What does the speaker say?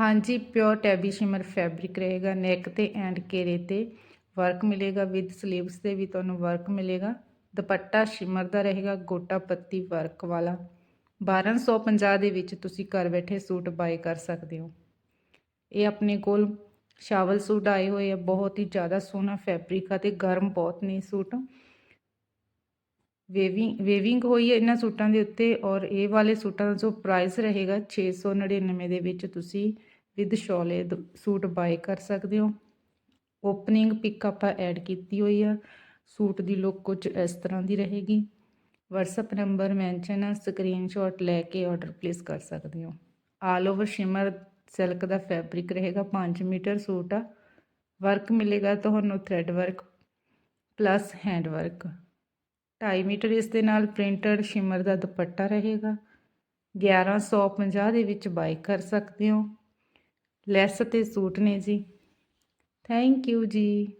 ਹਾਂਜੀ, pure tabby shimmer fabric ਰਹੇਗਾ, neck ਤੇ ਐਂਡ ਘੇਰੇ ਤੇ ਵਰਕ ਮਿਲੇਗਾ, ਵਿਦ 슬ੀਵਸ ਤੇ ਵੀ ਤੁਹਾਨੂੰ ਵਰਕ ਮਿਲੇਗਾ। ਦੁਪੱਟਾ ਸ਼ਿਮਰ ਦਾ ਰਹੇਗਾ, ਗੋਟਾ ਪੱਤੀ ਵਰਕ ਵਾਲਾ। 1250 ਦੇ ਵਿੱਚ ਤੁਸੀਂ ਘਰ ਬੈਠੇ ਸੂਟ ਬਾਏ ਕਰ ਸਕਦੇ ਹੋ। ਇਹ ਆਪਣੇ ਕੋਲ ਸ਼ਾਵਲ ਸੂਟ ਆਏ ਹੋਏ ਆ, ਬਹੁਤ ਹੀ ਜ਼ਿਆਦਾ ਸੋਹਣਾ ਫੈਬਰਿਕ ਆ ਤੇ ਗਰਮ ਬਹੁਤ ਨੇ ਸੂਟ। ਵੇਵਿੰਗ ਵੇਵਿੰਗ ਹੋਈ ਹੈ ਇਹਨਾਂ ਸੂਟਾਂ ਦੇ ਉੱਤੇ ਔਰ ਇਹ ਵਾਲੇ ਸੂਟਾਂ ਦਾ ਜੋ ਪ੍ਰਾਈਸ ਰਹੇਗਾ 699 ਦੇ ਵਿੱਚ ਤੁਸੀਂ ਵਿਦ ਸ਼ੋਲੇ ਦ- ਸੂਟ ਬਾਏ ਕਰ ਸਕਦੇ ਹੋ। ਓਪਨਿੰਗ ਪਿਕ ਆਪਾਂ ਐਡ ਕੀਤੀ ਹੋਈ ਆ। ਸੂਟ ਦੀ ਲੁੱਕ ਕੁਝ ਇਸ ਤਰ੍ਹਾਂ ਦੀ ਰਹੇਗੀ। WhatsApp ਨੰਬਰ ਮੈਂਸ਼ਨ ਆ, ਸਕਰੀਨਸ਼ਾਟ ਲੈ ਕੇ ਆਰਡਰ ਪਲੇਸ ਕਰ ਸਕਦੇ ਹੋ। ਆਲ ਓਵਰ ਸ਼ਿਮਰ ਸਿਲਕ ਦਾ ਫੈਬਰਿਕ ਰਹੇਗਾ 5 ਮੀਟਰ ਸੂਟ ਆ। ਵਰਕ ਮਿਲੇਗਾ ਤੁਹਾਨੂੰ thread work plus hand work. 2.5 metre ਇਸ ਦੇ ਨਾਲ ਪ੍ਰਿੰਟਡ ਸ਼ਿਮਰ ਦਾ ਦੁਪੱਟਾ ਰਹੇਗਾ। 1150 ਦੇ ਵਿੱਚ ਬਾਈ ਕਰ ਸਕਦੇ ਹੋ। ਲੈਸ ਤੇ ਸੂਟ ਨੇ ਜੀ। ਥੈਂਕ ਯੂ ਜੀ।